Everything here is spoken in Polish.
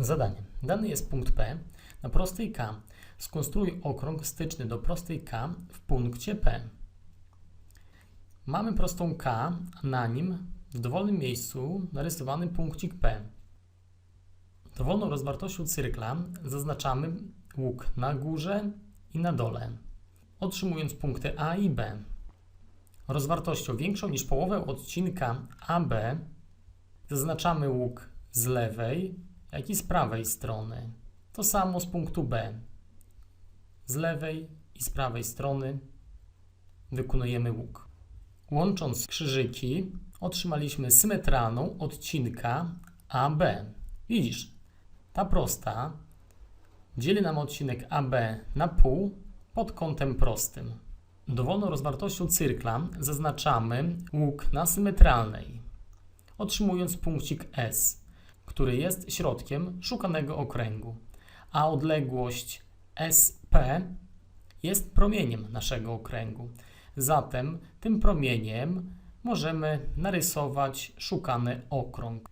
Zadanie. Dany jest punkt P na prostej K. Skonstruuj okrąg styczny do prostej K w punkcie P. Mamy prostą K, a na nim w dowolnym miejscu narysowany punkcik P. Dowolną rozwartością cyrkla zaznaczamy łuk na górze i na dole, otrzymując punkty A i B. Rozwartością większą niż połowę odcinka AB zaznaczamy łuk z lewej, jak i z prawej strony. To samo z punktu B. Z lewej i z prawej strony wykonujemy łuk. Łącząc krzyżyki otrzymaliśmy symetralną odcinka AB. Widzisz, ta prosta dzieli nam odcinek AB na pół pod kątem prostym. Dowolną rozwartością cyrkla zaznaczamy łuk na symetralnej, otrzymując punkcik S, który jest środkiem szukanego okręgu, a odległość SP jest promieniem naszego okręgu. Zatem tym promieniem możemy narysować szukany okrąg.